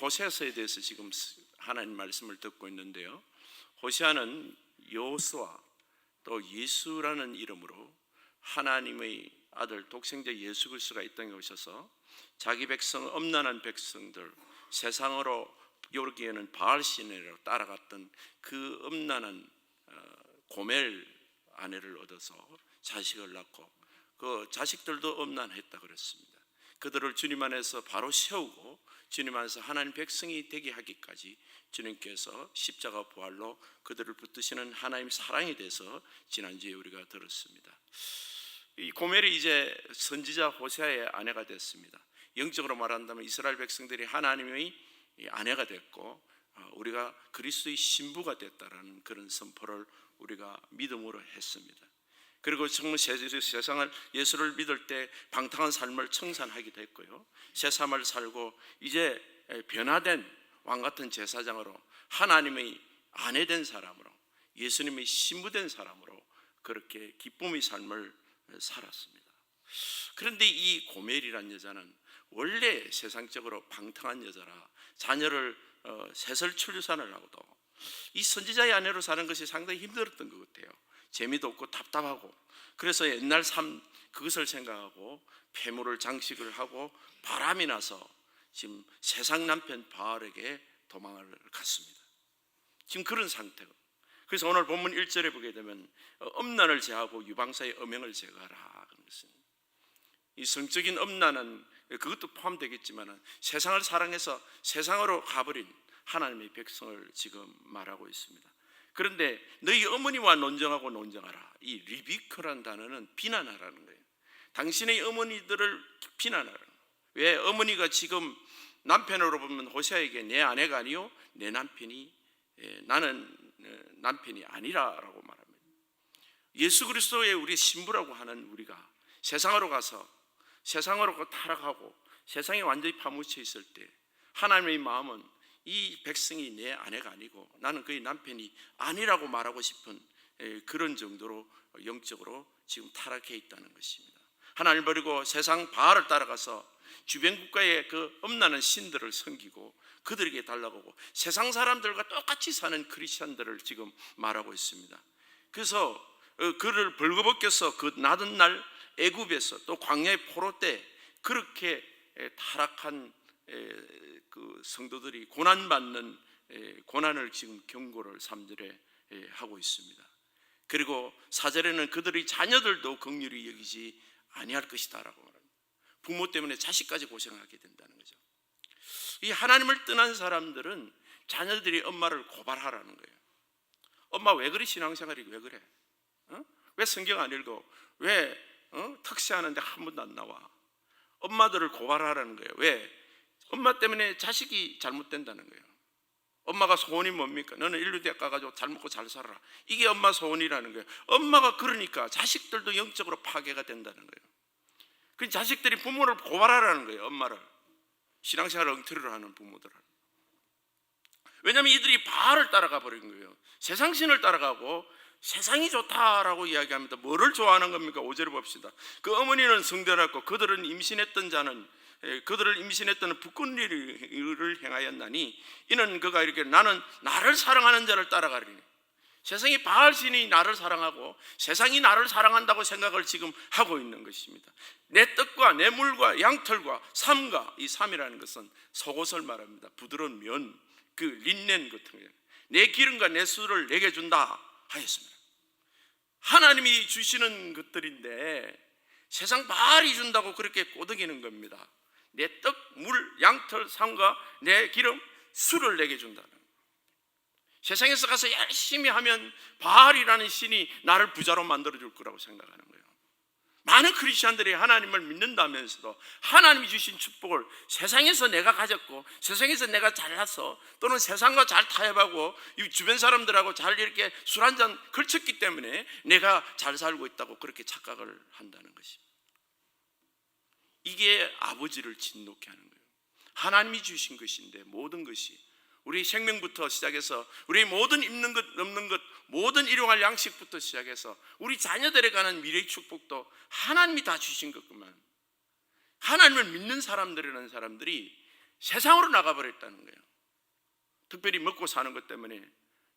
호세아서에 대해서 지금 하나님 말씀을 듣고 있는데요. 호세아는 여호수아 또 예수라는 이름으로 하나님의 아들 독생자 예수 그리스도가 이 땅에 오셔서 자기 백성 엄난한 백성들 세상으로 여기에는 바알 신으로 따라갔던 그 엄난한 어, 고멜 아내를 얻어서 자식을 낳고 그 자식들도 엄난했다 그랬습니다. 그들을 주님 안에서 바로 세우고 주님 안에서 하나님 백성이 되게 하기까지 주님께서 십자가 부활로 그들을 붙드시는 하나님 사랑에 대해서 지난주에 우리가 들었습니다. 이 고멜이 이제 선지자 호세아의 아내가 됐습니다. 영적으로 말한다면 이스라엘 백성들이 하나님의 아내가 됐고 어, 우리가 그리스도의 신부가 됐다라는 그런 선포를 우리가 믿음으로 했습니다. 그리고 정말 세- 세상을 예수를 믿을 때 방탕한 삶을 청산하기도 했고요. 새 삶을 살고 이제 변화된 왕 같은 제사장으로 하나님의 아내 된 사람으로 예수님의 신부된 사람으로 그렇게 기쁨의 삶을 살았습니다. 그런데 이 고멜이란 여자는 원래 세상적으로 방탕한 여자라 자녀를 어, 세설 출산을 하고도 이 선지자의 아내로 사는 것이 상당히 힘들었던 것 같아요. 재미도 없고 답답하고 그래서 옛날 삶 그것을 생각하고 폐물을 장식을 하고 바람이 나서 지금 세상 남편 바알에게 도망을 갔습니다. 지금 그런 상태고 그래서 오늘 본문 1절에 보게 되면 어, 엄난을 제하고 유방사의 엄행을 제거하라 그런 것은 이 성적인 엄난은 그것도 포함되겠지만 세상을 사랑해서 세상으로 가버린 하나님의 백성을 지금 말하고 있습니다. 그런데 너희 어머니와 논정하고 논정하라. 이 리비크란 단어는 비난하라는 거예요. 당신의 어머니들을 비난하라. 왜 어머니가 지금 남편으로 보면 호세아에게 내 아내가 아니요 내 남편이 예, 나는 어, 남편이 아니라라고 말합니다. 예수 그리스도의 우리 신부라고 하는 우리가 세상으로 가서 세상으로 타락하고 세상에 완전히 파묻혀 있을 때 하나님의 마음은 이 백성이 내 아내가 아니고 나는 그의 남편이 아니라고 말하고 싶은 에, 그런 정도로 영적으로 지금 타락해 있다는 것입니다. 하나님 버리고 세상 바알을 따라가서 주변 국가의 그 엄나는 신들을 섬기고 그들에게 달라보고 세상 사람들과 똑같이 사는 크리스천들을 지금 말하고 있습니다. 그래서 어, 그를 벌거벗겨서 그 낮은 날 애굽에서 또 광야의 포로 때 그렇게 에, 타락한 에, 그 성도들이 고난 받는 고난을 지금 경고를 3절에 하고 있습니다. 그리고 4절에는 그들의 자녀들도 긍휼히 여기지 아니할 것이다라고 말합니다. 부모 때문에 자식까지 고생하게 된다는 거죠. 이 하나님을 떠난 사람들은 자녀들이 엄마를 고발하라는 거예요. 엄마 왜 그래 신앙생활이 왜 그래? 어? 왜 성경 안 읽어? 왜 어? 특세하는데 한 번도 안 나와? 엄마들을 고발하라는 거예요. 왜? 엄마 때문에 자식이 잘못된다는 거예요. 엄마가 소원이 뭡니까? 너는 인류대학 가가지고 잘 먹고 잘 살아라. 이게 엄마 소원이라는 거예요. 엄마가 그러니까 자식들도 영적으로 파괴가 된다는 거예요. 그 자식들이 부모를 고발하라는 거예요. 엄마를 신앙생활 엉터리로 하는 부모들을. 왜냐하면 이들이 바알을 따라가 버린 거예요. 세상 신을 따라가고 세상이 좋다라고 이야기합니다. 뭐를 좋아하는 겁니까? 5절을 봅시다. 그 어머니는 성대랐고 그들은 임신했던 자는 에, 그들을 임신했던 일을 행하였나니 이는 그가 이렇게 나는 나를 사랑하는 자를 따라가리니 세상이 바알 신이 나를 사랑하고 세상이 나를 사랑한다고 생각을 지금 하고 있는 것입니다. 내 떡과 내 물과 양털과 삼가 이 삼이라는 것은 속옷을 말합니다. 부드러운 면, 그 린넨 같은 거예요. 내 기름과 내 술을 내게 준다 하였습니다. 하나님이 주시는 것들인데 세상 바알이 준다고 그렇게 꼬드기는 겁니다. 내 떡, 물, 양털, 삼과 내 기름, 술을 내게 준다는. 세상에서 가서 열심히 하면 바알이라는 신이 나를 부자로 만들어 줄 거라고 생각하는 거예요. 많은 크리스천들이 하나님을 믿는다면서도 하나님이 주신 축복을 세상에서 내가 가졌고 세상에서 내가 잘났어 또는 세상과 잘 타협하고 이 주변 사람들하고 잘 이렇게 술 한 잔 걸쳤기 때문에 내가 잘 살고 있다고 그렇게 착각을 한다는 것입니다. 이게 아버지를 진노케 하는 거예요. 하나님이 주신 것인데 모든 것이 우리 생명부터 시작해서 우리 모든 입는 것 없는 것 모든 일용할 양식부터 시작해서 우리 자녀들에 관한 미래의 축복도 하나님이 다 주신 것구만. 하나님을 믿는 사람들이라는 사람들이 세상으로 나가버렸다는 거예요. 특별히 먹고 사는 것 때문에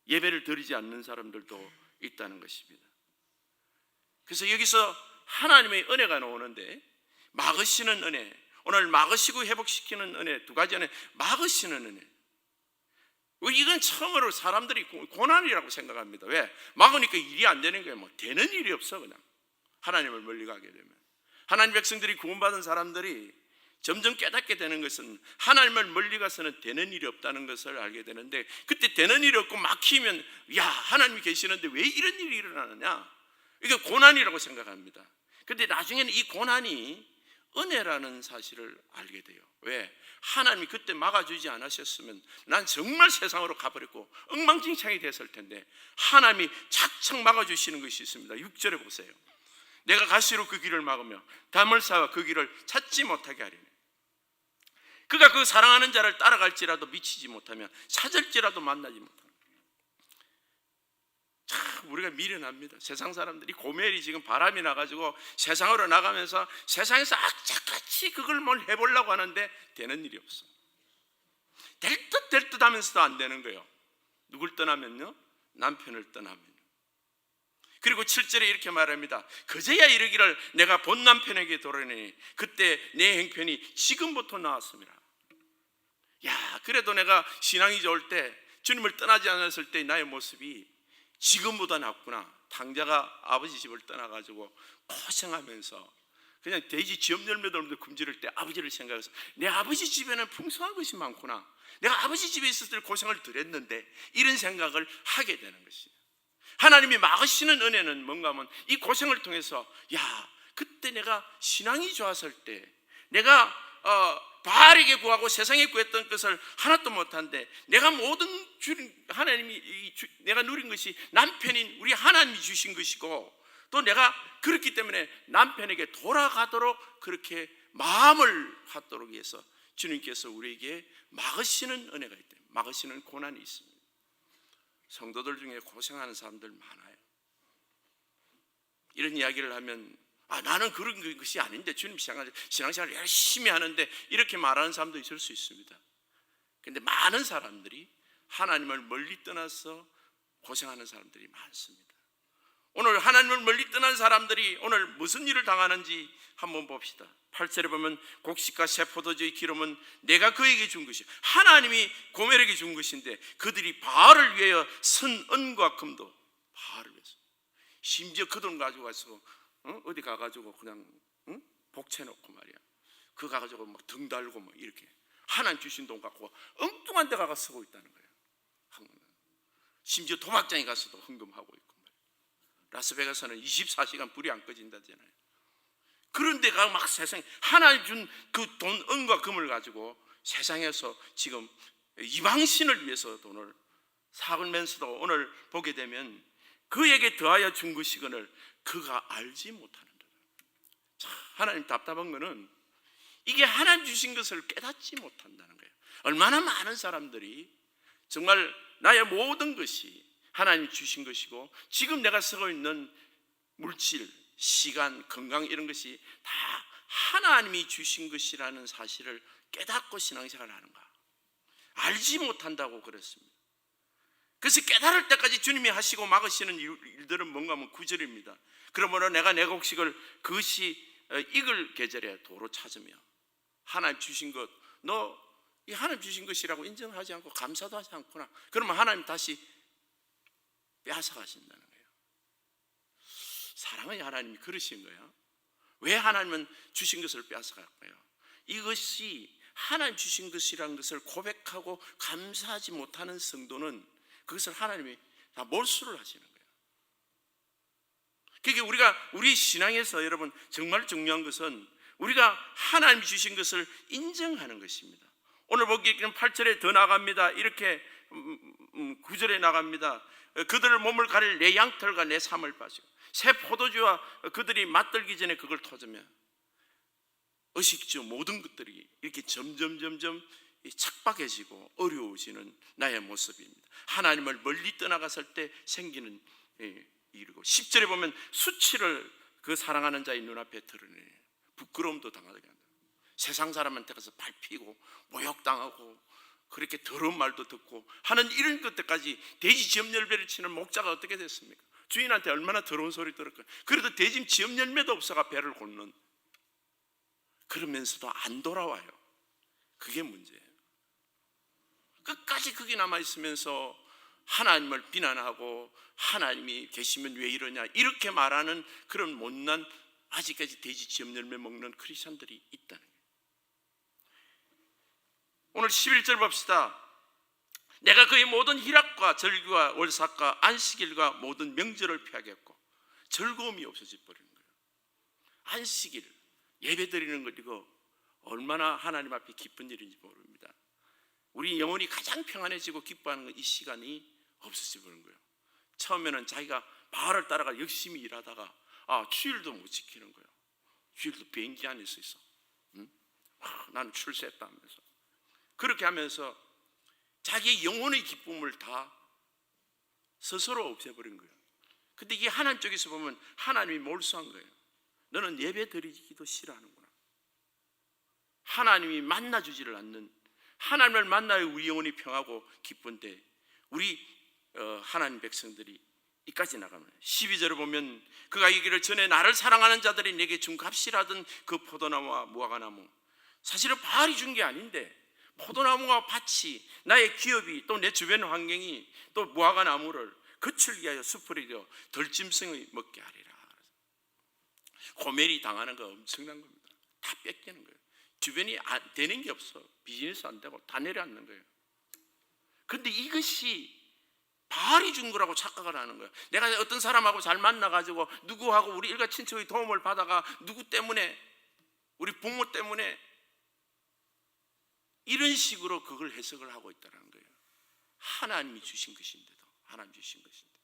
예배를 드리지 않는 사람들도 있다는 것입니다. 그래서 여기서 하나님의 은혜가 나오는데 막으시는 은혜, 오늘 막으시고 회복시키는 은혜 두 가지 은혜, 막으시는 은혜. 이건 처음으로 사람들이 고난이라고 생각합니다. 왜? 막으니까 일이 안 되는 거예요. 뭐 되는 일이 없어 그냥 하나님을 멀리 가게 되면 하나님 백성들이 구원받은 사람들이 점점 깨닫게 되는 것은 하나님을 멀리 가서는 되는 일이 없다는 것을 알게 되는데 그때 되는 일이 없고 막히면 야 하나님이 계시는데 왜 이런 일이 일어나느냐 이게 고난이라고 생각합니다. 근데 나중에는 이 고난이 은혜라는 사실을 알게 돼요. 왜? 하나님이 그때 막아주지 않으셨으면 난 정말 세상으로 가버렸고 엉망진창이 됐을 텐데 하나님이 착착 막아주시는 것이 있습니다. 6절에 보세요. 내가 가시로 그 길을 막으며 담을 쌓아 그 길을 찾지 못하게 하리니 그가 그 사랑하는 자를 따라갈지라도 미치지 못하면 찾을지라도 만나지 못하는 참 우리가 미련합니다. 세상 사람들이 고멜이 지금 바람이 나가지고 세상으로 나가면서 세상에서 악착같이 그걸 뭘 해보려고 하는데 되는 일이 없어. 될 듯 될 듯 하면서도 안 되는 거예요. 누굴 떠나면요? 남편을 떠나면. 그리고 7절에 이렇게 말합니다. 그제야 이르기를 내가 본 남편에게 돌아니 그때 내 행편이 지금부터 나왔습니다. 야, 그래도 내가 신앙이 좋을 때 주님을 떠나지 않았을 때 나의 모습이 지금보다 낫구나. 당자가 아버지 집을 떠나가지고 고생하면서 그냥 돼지 지엄 열매 돌면서 굶주릴 때 아버지를 생각해서 내 아버지 집에는 풍성한 것이 많구나. 내가 아버지 집에 있었을 때 고생을 덜 했는데 이런 생각을 하게 되는 것이에요. 하나님이 막으시는 은혜는 뭔가 하면 이 고생을 통해서 야 그때 내가 신앙이 좋았을 때 내가 어, 바르게 구하고 세상에 구했던 것을 하나도 못한데 내가 모든 주 하나님이 내가 누린 것이 남편인 우리 하나님이 주신 것이고 또 내가 그렇기 때문에 남편에게 돌아가도록 그렇게 마음을 갖도록 위해서 주님께서 우리에게 막으시는 은혜가 있대 막으시는 고난이 있습니다. 성도들 중에 고생하는 사람들 많아요. 이런 이야기를 하면 아 나는 그런 것이 아닌데 주님 신앙생활, 열심히 하는데 이렇게 말하는 사람도 있을 수 있습니다. 근데 많은 사람들이 하나님을 멀리 떠나서 고생하는 사람들이 많습니다. 오늘 하나님을 멀리 떠난 사람들이 오늘 무슨 일을 당하는지 한번 봅시다. 8절에 보면 곡식과 세포도주의 기름은 내가 그에게 준 것이 하나님이 고멜에게 준 것인데 그들이 바알을 위하여 쓴 은과 금도 바알을 위해서 심지어 그 돈 가지고 가서 어? 디 가가지고 그냥 응? 복채놓고 말이야 그 가가지고 막 등 달고 막 이렇게 하나님 주신 돈 갖고 엉뚱한 데 가서 쓰고 있다는 거예요 심지어 도박장에 가서도 헌금하고 있고 말이야. 라스베가스는 24시간 불이 안 꺼진다잖아요 그런 데 가 막 세상 하나님 준 그 돈 은과 금을 가지고 세상에서 지금 이방신을 위해서 돈을 사면서도 오늘 보게 되면 그에게 더하여 준 것이거늘 그가 알지 못하는다. 자, 하나님 답답한 거는 이게 하나님 주신 것을 깨닫지 못한다는 거예요. 얼마나 많은 사람들이 정말 나의 모든 것이 하나님 주신 것이고 지금 내가 쓰고 있는 물질, 시간, 건강 이런 것이 다 하나님이 주신 것이라는 사실을 깨닫고 신앙생활을 하는가? 알지 못한다고 그랬습니다. 그래서 깨달을 때까지 주님이 하시고 막으시는 일- 일들은 뭔가 하면 구절입니다. 그러므로 내가 내 곡식을 그것이 어, 익을 계절에 도로 찾으며 하나님 주신 것, 너 이 하나님 주신 것이라고 인정하지 않고 감사도 하지 않구나. 그러면 하나님 다시 빼앗아 가신다는 거예요. 사랑의 하나님이 그러신 거예요. 왜 하나님은 주신 것을 빼앗아 갈까요? 이것이 하나님 주신 것이라는 것을 고백하고 감사하지 못하는 성도는 그것을 하나님이 다 몰수를 하시는 거예요. 그게 우리가 우리 신앙에서 여러분 정말 중요한 것은 우리가 하나님 주신 것을 인정하는 것입니다. 오늘 보기에는 8절에 더 나갑니다. 이렇게 음, 음, 9절에 나갑니다. 그들을 몸을 가릴 내 양털과 내 삶을 빠지고 새 포도주와 그들이 맞들기 전에 그걸 터주며 의식주 모든 것들이 이렇게 점점 점점 이 착박해지고 어려워지는 나의 모습입니다. 하나님을 멀리 떠나갔을 때 생기는 예, 일이고 10절에 보면 수치를 그 사랑하는 자의 눈앞에 드러내 부끄러움도 당하게 한다. 세상 사람한테 가서 밟히고 모욕당하고 그렇게 더러운 말도 듣고 하는 이런 것들까지 돼지 지엄열매를 치는 목자가 어떻게 됐습니까? 주인한테 얼마나 더러운 소리 들었까 그래도 돼지 지엄열매도 없어가 배를 곪는 그러면서도 안 돌아와요. 그게 문제예요. 끝까지 거기 남아 있으면서 하나님을 비난하고 하나님이 계시면 왜 이러냐 이렇게 말하는 그런 못난 아직까지 돼지 지엄열매 먹는 크리스천들이 있다는 거예요. 오늘 11절 봅시다. 내가 그의 모든 희락과 절기와 월삭과 안식일과 모든 명절을 피하겠고 즐거움이 없어져 버리는 거예요. 안식일 예배 드리는 것 이거 얼마나 하나님 앞에 기쁜 일인지 모릅니다. 우리 영혼이 가장 평안해지고 기뻐하는 건 이 시간이 없어져 버리는 거예요. 처음에는 자기가 바알을 따라가 열심히 일하다가 아 주일도 못 지키는 거예요. 주일도 비행기 안에 서 있어. 응? 아, 나는 출세했다 하면서 그렇게 하면서 자기의 영혼의 기쁨을 다 스스로 없애버린 거예요. 근데 이게 하나님 쪽에서 보면 하나님이 몰수한 거예요. 너는 예배 드리기도 싫어하는구나. 하나님이 만나주지를 않는 하나님을 만나야 우리 영혼이 평하고 기쁜데 우리 어, 하나님 백성들이 이까지 나가면 12절을 보면 그가 이기를 전에 나를 사랑하는 자들이 내게 준 값이라던 그 포도나무와 무화과나무. 사실은 바알이 준 게 아닌데 포도나무와 밭이 나의 기업이 또 내 주변 환경이 또 무화과나무를 거칠게 하여 숲을 이겨 덜짐승이 먹게 하리라. 고멜이 당하는 거 엄청난 겁니다. 다 뺏기는 거예요 주변이 안 되는 게 없어 비즈니스 안 되고 다 내려앉는 거예요 근데 이것이 바알이 준 거라고 착각을 하는 거예요. 내가 어떤 사람하고 잘 만나가지고 누구하고 우리 일가 친척의 도움을 받아가 누구 때문에 우리 부모 때문에 이런 식으로 그걸 해석을 하고 있다는 거예요. 하나님이 주신 것인데도 하나님 주신 것인데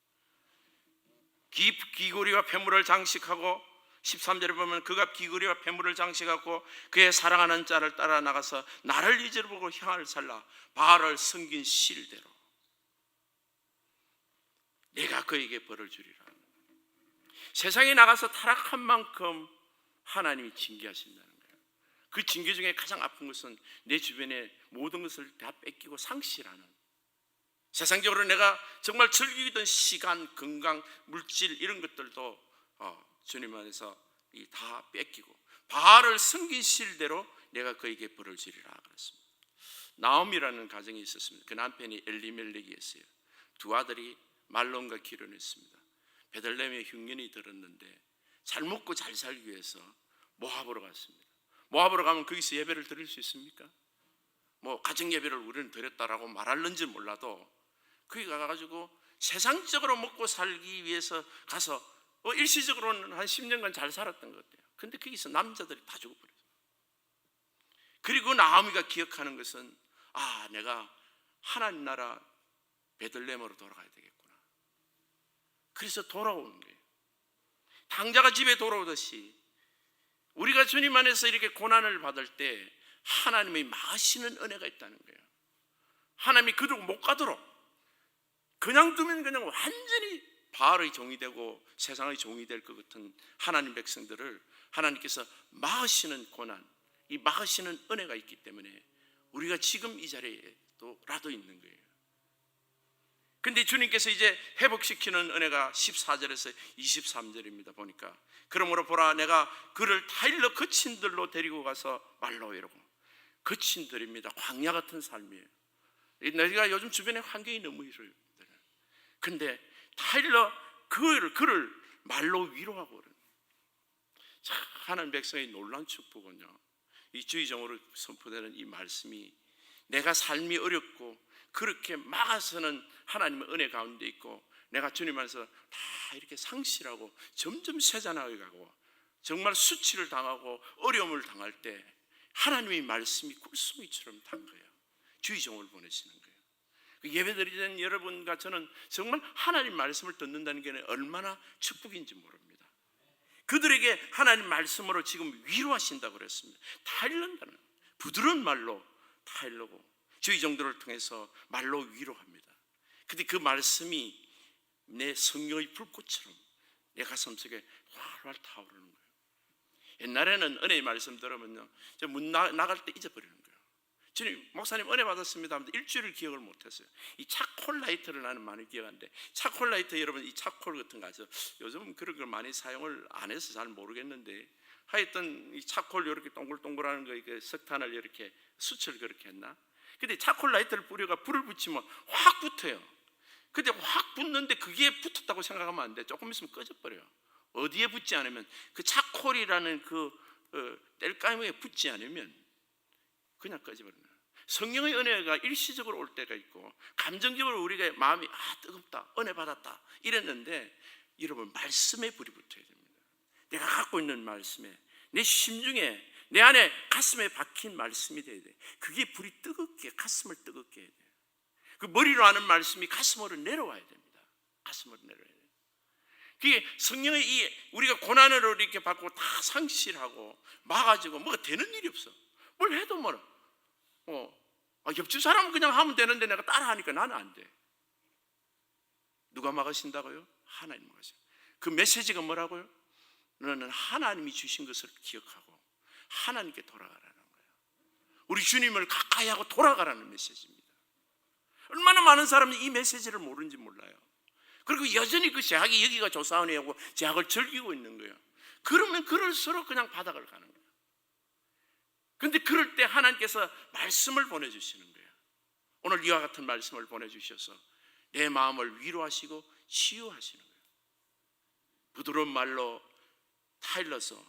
기, 귀고리와 폐물을 장식하고 13절에 보면 그가 귀고리와 폐물을 장식하고 그의 사랑하는 자를 따라 나가서 나를 잊어보고 향을 살라 바알을 섬긴 실대로 내가 그에게 벌을 주리라. 세상에 나가서 타락한 만큼 하나님이 징계하신다는 거예요. 그 징계 중에 가장 아픈 것은 내 주변에 모든 것을 다 뺏기고 상실하는 세상적으로 내가 정말 즐기던 시간, 건강, 물질 이런 것들도 어, 주님 안에서 이 다 뺏기고 바알을 섬긴 실대로 내가 그에게 벌을 주리라 그랬습니다. 나옴이라는 가정이 있었습니다. 그 남편이 엘리멜렉이었어요. 두 아들이 말론과 기론했습니다. 베들레헴에 흉년이 들었는데 잘 먹고 잘 살기 위해서 모압으로 갔습니다. 모압으로 가면 거기서 예배를 드릴 수 있습니까? 뭐 가정 예배를 우리는 드렸다라고 말할는지 몰라도 거기 가가지고 세상적으로 먹고 살기 위해서 가서 뭐 일시적으로는 한 10년간 잘 살았던 것 같아요. 근데 거기서 남자들이 다 죽어버렸어요. 그리고 나오미가 기억하는 것은 아 내가 하나님 나라 베들레헴으로 돌아가야 되겠구나. 그래서 돌아오는 거예요. 당자가 집에 돌아오듯이 우리가 주님 안에서 이렇게 고난을 받을 때 하나님의 마시는 은혜가 있다는 거예요. 하나님이 그대로 못 가도록 그냥 두면 그냥 완전히 바알의 종이 되고 세상의 종이 될 것 같은 하나님 백성들을 하나님께서 막으시는 고난, 이 막으시는 은혜가 있기 때문에 우리가 지금 이 자리에도라도 있는 거예요. 근데 주님께서 이제 회복시키는 은혜가 14절에서 23절입니다. 보니까 그러므로 보라 내가 그를 타일러 거친들로 데리고 가서 말로 이러고 거친들입니다. 광야 같은 삶이에요. 내가 요즘 주변에 환경이 너무 이래요. 근데 타일러 그를 그를 말로 위로하고 하나님 백성의 놀란 축복은요. 이 주의정으로 선포되는 이 말씀이 내가 삶이 어렵고 그렇게 막아서는 하나님의 은혜 가운데 있고 내가 주님 안에서 다 이렇게 상실하고 점점 쇠잔하게 가고 정말 수치를 당하고 어려움을 당할 때 하나님의 말씀이 꿀송이처럼 단 거예요. 주의종을 보내시는 거예요. 그 예배드리는 여러분과 저는 정말 하나님 말씀을 듣는다는 게 얼마나 축복인지 모릅니다. 그들에게 하나님 말씀으로 지금 위로하신다고 그랬습니다. 타일른다는 부드러운 말로 타일르고 주의 정도를 통해서 말로 위로합니다. 근데 그 말씀이 내 성령의 불꽃처럼 내 가슴 속에 활활 타오르는 거예요. 옛날에는 은혜의 말씀 들으면요, 저문 나갈 때 잊어버리는 거예요. 주님, 목사님 은혜 받았습니다 하면서 일주일을 기억을 못했어요. 이 차콜라이트를 나는 많이 기억하는데 차콜라이트 여러분 이 차콜 같은 거 아죠? 요즘 그런 걸 많이 사용을 안 해서 잘 모르겠는데 하여튼 이 차콜 이렇게 동글동글하는 거 이게 석탄을 이렇게 수철 그렇게 했나? 근데 차콜라이트를 뿌려가 불을 붙이면 확 붙어요. 근데 확 붙는데 그게 붙었다고 생각하면 안 돼. 조금 있으면 꺼져버려요. 어디에 붙지 않으면 그 차콜이라는 그 어, 뗄감에 붙지 않으면 그냥 꺼져버려요. 성령의 은혜가 일시적으로 올 때가 있고 감정적으로 우리가 마음이 아 뜨겁다 은혜 받았다 이랬는데 여러분 말씀에 불이 붙어야 됩니다. 내가 갖고 있는 말씀에 내 심중에 내 안에 가슴에 박힌 말씀이 돼야 돼. 그게 불이 뜨겁게 가슴을 뜨겁게 해야 돼. 그 머리로 하는 말씀이 가슴으로 내려와야 됩니다. 가슴으로 내려와야 돼. 그게 성령의 이 우리가 고난을 이렇게 받고 다 상실하고 막아지고 뭐가 되는 일이 없어. 뭘 해도 뭐라. 어, 아, 옆집 사람은 그냥 하면 되는데 내가 따라하니까 나는 안 돼. 누가 막으신다고요? 하나님 막으셔. 그 메시지가 뭐라고요? 너는 하나님이 주신 것을 기억하고 하나님께 돌아가라는 거예요. 우리 주님을 가까이 하고 돌아가라는 메시지입니다. 얼마나 많은 사람이 이 메시지를 모르는지 몰라요. 그리고 여전히 그 제약이 여기가 조사원이하고 제약을 즐기고 있는 거예요. 그러면 그럴수록 그냥 바닥을 가는 거예요. 근데 그럴 때 하나님께서 말씀을 보내주시는 거예요. 오늘 이와 같은 말씀을 보내주셔서 내 마음을 위로하시고 치유하시는 거예요. 부드러운 말로 타일러서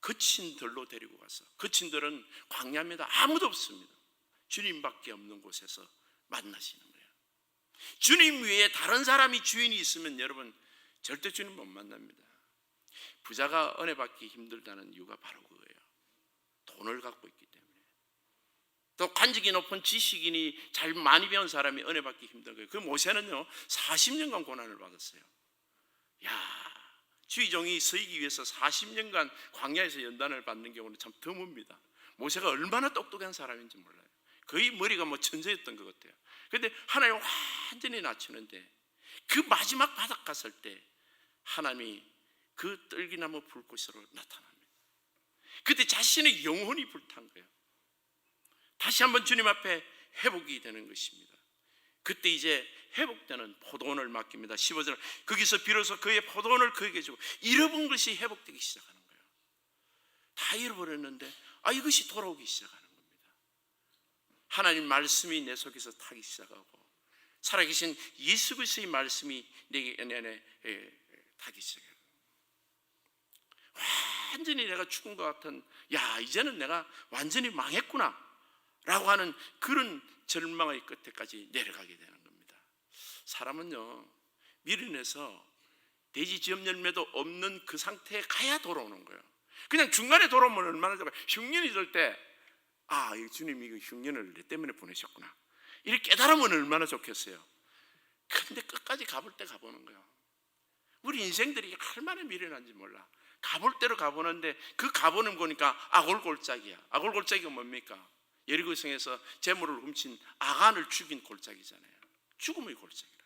거친 들로 데리고 가서 거친 들은 광야입니다. 아무도 없습니다. 주님밖에 없는 곳에서 만나시는 거예요. 주님 외에 다른 사람이 주인이 있으면 여러분 절대 주님 못 만납니다. 부자가 은혜 받기 힘들다는 이유가 바로 그거예요. 돈을 갖고 있기 때문에. 또 관직이 높은 지식인이 잘 많이 배운 사람이 은혜 받기 힘든 거예요. 그 모세는요 40년간 고난을 받았어요. 야 주의종이 서이기 위해서 40년간 광야에서 연단을 받는 경우는 참 드뭅니다. 모세가 얼마나 똑똑한 사람인지 몰라요. 거의 머리가 뭐 천재였던 것 같아요. 근데 하나님 완전히 낮추는데 그 마지막 바닥 갔을 때 하나님이 그 떨기나무 불꽃으로 나타납니다. 그때 자신의 영혼이 불탄 거예요. 다시 한번 주님 앞에 회복이 되는 것입니다. 그때 이제 회복되는 포도원을 맡깁니다. 15절 거기서 비로소 그의 포도원을 그에게 주고 잃어본 것이 회복되기 시작하는 거예요. 다 잃어버렸는데 아 이것이 돌아오기 시작하는 겁니다. 하나님 말씀이 내 속에서 타기 시작하고 살아계신 예수 그리스도의 말씀이 내 안에 타기 시작해요. 완전히 내가 죽은 것 같은 야 이제는 내가 완전히 망했구나 라고 하는 그런 절망의 끝에까지 내려가게 되는 겁니다. 사람은요 미련해서 돼지 지엄 열매도 없는 그 상태에 가야 돌아오는 거예요. 그냥 중간에 돌아오면 얼마나 좋아요. 흉년이 들때아 주님이 그 흉년을 내 때문에 보내셨구나. 이렇게 깨달으면 얼마나 좋겠어요. 근데 끝까지 가볼 때 가보는 거예요. 우리 인생들이 얼마나 미련한지 몰라 가볼 대로 가보는데 그 가보는 거니까 아골골짝이야. 아골골짝이가 뭡니까? 예리고성에서 재물을 훔친 아간을 죽인 골짝이잖아요. 죽음의 골짝이라.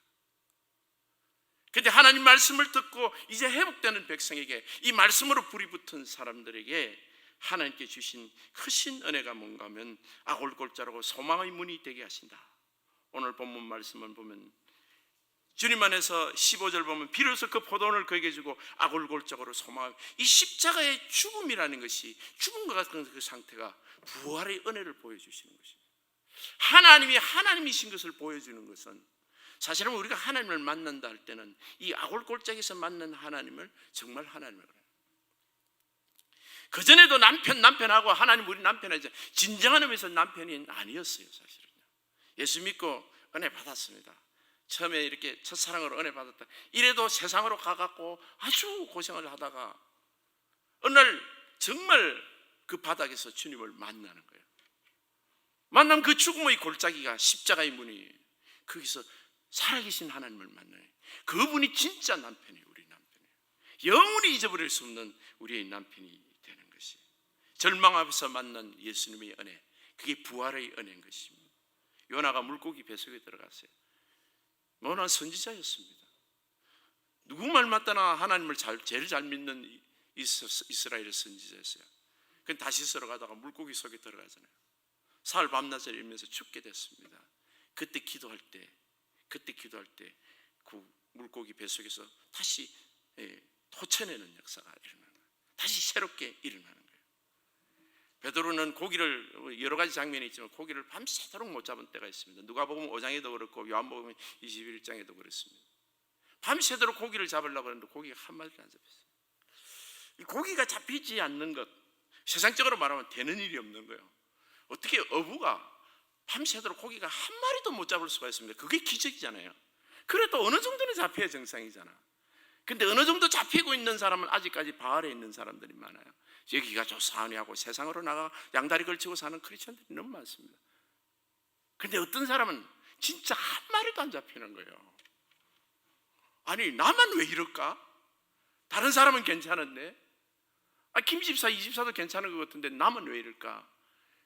근데 하나님 말씀을 듣고 이제 회복되는 백성에게 이 말씀으로 불이 붙은 사람들에게 하나님께 주신 크신 은혜가 뭔가 하면 아골골자라고 소망의 문이 되게 하신다. 오늘 본문 말씀을 보면 주님 안에서 15절 보면 비로소 그 포도원을 그에게 주고 아골골적으로 소망하고 이 십자가의 죽음이라는 것이 것 같은 그 상태가 부활의 은혜를 보여주시는 것입니다. 하나님이 하나님이신 것을 보여주는 것은 사실은 우리가 하나님을 만난다 할 때는 이 아골골짝에서 만난 하나님을 정말 하나님을 그 전에도 남편 남편하고 하나님 우리 남편이죠 진정한 의미에서 남편이 아니었어요 사실은요. 예수 믿고 은혜 받았습니다. 처음에 이렇게 첫사랑으로 은혜 받았다. 이래도 세상으로 가갖고 아주 고생을 하다가 어느 날 정말 그 바닥에서 주님을 만나는 거예요. 만남 그 죽음의 골짜기가 십자가의 문이 거기서 살아계신 하나님을 만나요. 그분이 진짜 남편이에요, 우리 남편이에요. 영원히 잊어버릴 수 없는 우리의 남편이 되는 것이 절망 앞에서 만난 예수님의 은혜, 그게 부활의 은혜인 것입니다. 요나가 물고기 뱃속에 들어갔어요. 너나 선지자였습니다. 누구 말 맞다나 하나님을 잘, 제일 잘 믿는 이스- 이스라엘 선지자였어요. 그 다시 쓰러 가다가 물고기 속에 들어가잖아요. 사흘 밤낮을 일면서 죽게 됐습니다. 그때 기도할 때, 그때 기도할 때 그 물고기 뱃속에서 다시 예, 토쳐내는 역사가 일어나는. 다시 새롭게 일어나는. 베드로는 고기를 여러 가지 장면이 있지만 고기를 밤새도록 못 잡은 때가 있습니다. 누가 보면 5장에도 그렇고 요한복음 21장에도 그렇습니다. 밤새도록 고기를 잡으려고 하는데 고기가 한 마리도 안 잡혔어요. 이 고기가 잡히지 않는 것 세상적으로 말하면 되는 일이 없는 거예요. 어떻게 어부가 밤새도록 고기가 한 마리도 못 잡을 수가 있습니다. 그게 기적이잖아요. 그래도 어느 정도는 잡혀야 정상이잖아. 근데 어느 정도 잡히고 있는 사람은 아직까지 바알에 있는 사람들이 많아요. 여기가 조사하냐고 세상으로 나가 양다리 걸치고 사는 크리스천들이 너무 많습니다. 근데 어떤 사람은 진짜 한 마리도 안 잡히는 거예요. 아니 나만 왜 이럴까? 다른 사람은 괜찮은데 아, 김 집사, 이 집사도 괜찮은 것 같은데 나만 왜 이럴까?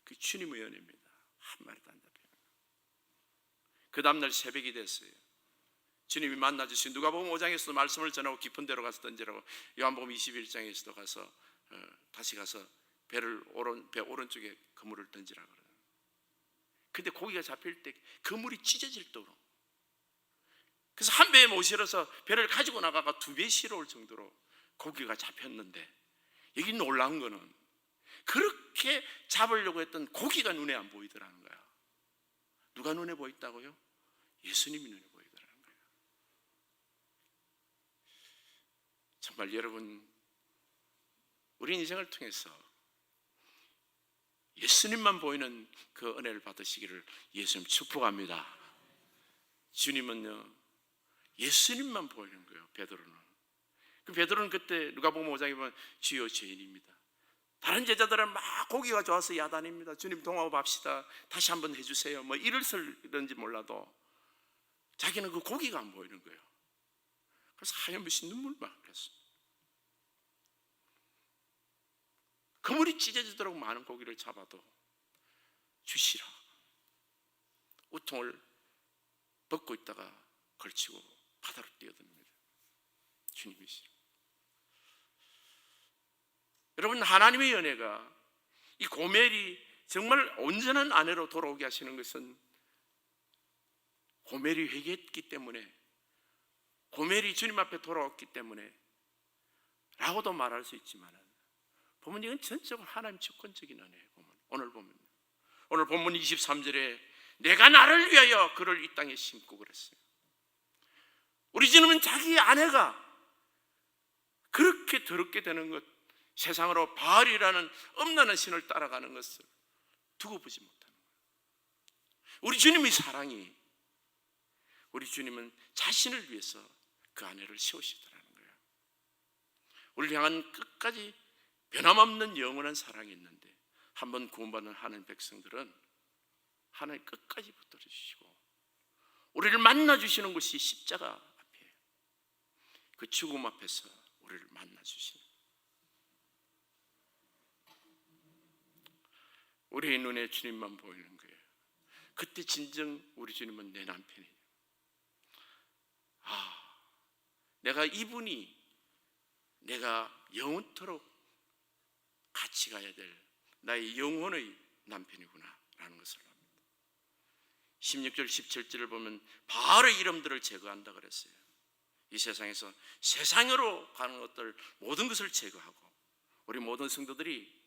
그 주님의 은혜입니다. 한 마리도 안 잡혀요. 그 다음날 새벽이 됐어요. 주님이 만나 주신 누가 보면 5장에서도 말씀을 전하고 깊은 데로 가서 던지라고 요한복음 21장에서도 가서 어, 다시 가서 배를 오른 배 오른쪽에 그물을 던지라 그래요. 근데 고기가 잡힐 때 그물이 찢어질 도록 그래서 한 배에 못 실어서 배를 가지고 나가가 두 배 실어올 정도로 고기가 잡혔는데 여기 놀라운 거는 그렇게 잡으려고 했던 고기가 눈에 안 보이더라는 거야. 누가 눈에 보였다고요? 예수님이 눈에 보이더라는 거예요. 정말 여러분 우리 인생을 통해서 예수님만 보이는 그 은혜를 받으시기를 예수님 축복합니다. 주님은요 예수님만 보이는 거예요. 베드로는. 그 베드로는 그때 누가 보면 5장에 보면 주여 죄인입니다. 다른 제자들은 막 고기가 좋아서 야단입니다. 주님 동화업 합시다. 다시 한번 해주세요. 뭐 이를 쓸는지 몰라도 자기는 그 고기가 안 보이는 거예요. 그래서 하염없이 눈물 막 흘렸어요. 그물이 찢어지도록 많은 고기를 잡아도 주시라. 우통을 벗고 있다가 걸치고 바다로 뛰어듭니다. 주님이시라. 여러분 하나님의 연애가 이 고멜이 정말 온전한 아내로 돌아오게 하시는 것은 고멜이 회개했기 때문에 고멜이 주님 앞에 돌아왔기 때문에 라고도 말할 수 있지만 보면 이건 전적으로 하나님 주권적인 은혜예요 보면. 오늘 보면 오늘 본문 23절에 내가 나를 위하여 그를 이 땅에 심고 그랬어요 우리 주님은 자기 아내가 그렇게 더럽게 되는 것 세상으로 바알이라는 엄나는 신을 따라가는 것을 두고 보지 못하는 거예요. 우리 주님의 사랑이 우리 주님은 자신을 위해서 그 아내를 세우시더라는 거예요. 우리를 향한 끝까지 변함없는 영원한 사랑이 있는데 한번 구원받는 하는 백성들은 하나님 끝까지 붙들어 주시고 우리를 만나 주시는 것이 십자가 앞이에요. 그 죽음 앞에서 우리를 만나 주시는 우리의 눈에 주님만 보이는 거예요. 그때 진정 우리 주님은 내 남편이에요. 아, 내가 이분이 내가 영원토록 같이 가야 될 나의 영혼의 남편이구나 라는 것을 압니다. 16절 17절을 보면 바알의 이름들을 제거한다 그랬어요. 이 세상에서 세상으로 가는 것들 모든 것을 제거하고 우리 모든 성도들이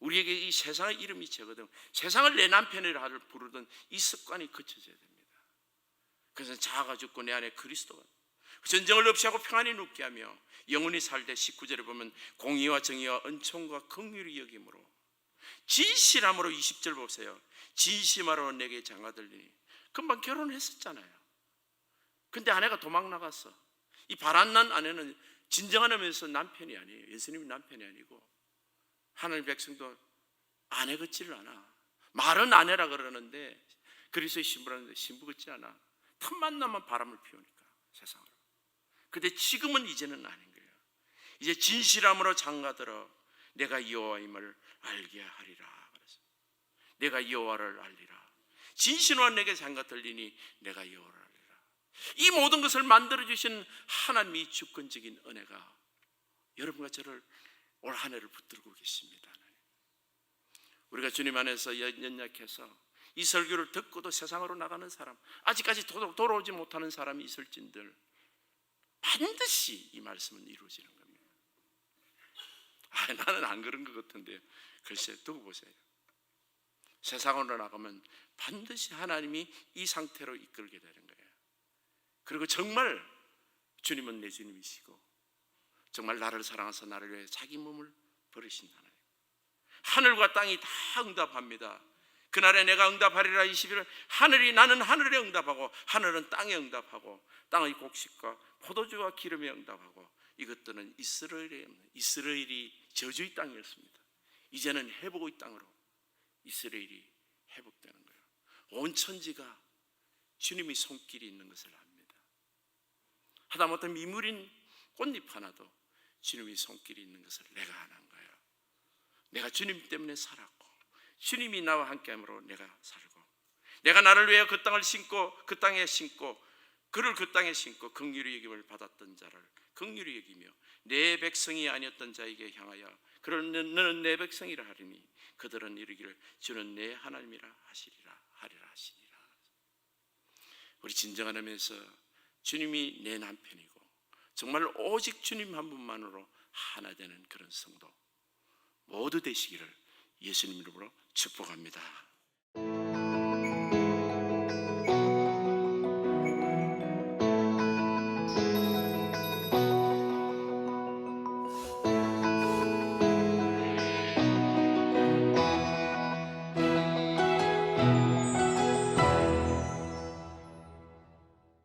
우리에게 이 세상의 이름이 제거되면 세상을 내 남편이라 부르던 이 습관이 그쳐져야 됩니다. 그래서 자아가 죽고 내 안에 그리스도가 전쟁을 없이 하고 평안히 눕게 하며 영원히 살되 19절에 보면 공의와 정의와 은총과 긍휼이 여김으로 진실함으로 20절 보세요. 진심하러 내게 장가들리니 금방 결혼했었잖아요. 근데 아내가 도망 나갔어. 이 바란난 아내는 진정한 의미에서 남편이 아니에요. 예수님이 남편이 아니고 하나님 백성도 아내 같지를 않아. 말은 아내라 그러는데 그리스도의 신부라는데 신부 같지 않아. 틈만 나면 바람을 피우니까 세상으로. 근데 지금은 이제는 거예요. 이제 진실함으로 장가들어 내가 여호와임을 알게 하리라. 그래서 내가 여호와를 알리라. 진실한 내게 장가 들리니 내가 여호와를 알리라. 이 모든 것을 만들어 주신 하나님의 주권적인 은혜가 여러분과 저를 올 한 해를 붙들고 계십니다. 우리가 주님 안에서 연- 연약해서 이 설교를 듣고도 세상으로 나가는 사람, 아직까지 도- 돌아오지 못하는 사람이 있을진들 반드시 이 말씀은 이루어지는 겁니다. 아, 나는 안 그런 것 같은데 글쎄 두고 보세요. 세상으로 나가면 반드시 하나님이 이 상태로 이끌게 되는 거예요. 그리고 정말 주님은 내 주님이시고 정말 나를 사랑해서 나를 위해 자기 몸을 버리신 하나님. 하늘과 땅이 다 응답합니다. 그날에 내가 응답하리라 21일 하늘이 나는 하늘에 응답하고 하늘은 땅에 응답하고 땅의 곡식과 포도주와 기름에 응답하고 이것들은 이스라엘의 이스라엘이 저주의 땅이었습니다. 이제는 회복의 땅으로 이스라엘이 회복되는 거예요. 온 천지가 주님의 손길이 있는 것을 압니다. 하다못해 미물인 꽃잎 하나도 주님의 손길이 있는 것을 내가 아는 거예요. 내가 주님 때문에 살았고 주님이 나와 함께함으로 내가 살고 내가 나를 위해 그 땅을 심고 그 땅에 심고 그를 그 땅에 심고 긍휼히 여김을 받았던 자를 긍휼히 여기며 내 백성이 아니었던 자에게 향하여 너- 너는 내 백성이라 하리니 그들은 이르기를 주는 내 하나님이라 하시리라 하리라 하시니라 우리 의미에서 주님이 내 남편이고 정말 오직 주님 한 분만으로 하나 되는 그런 성도 모두 되시기를 예수님 이름으로 축복합니다.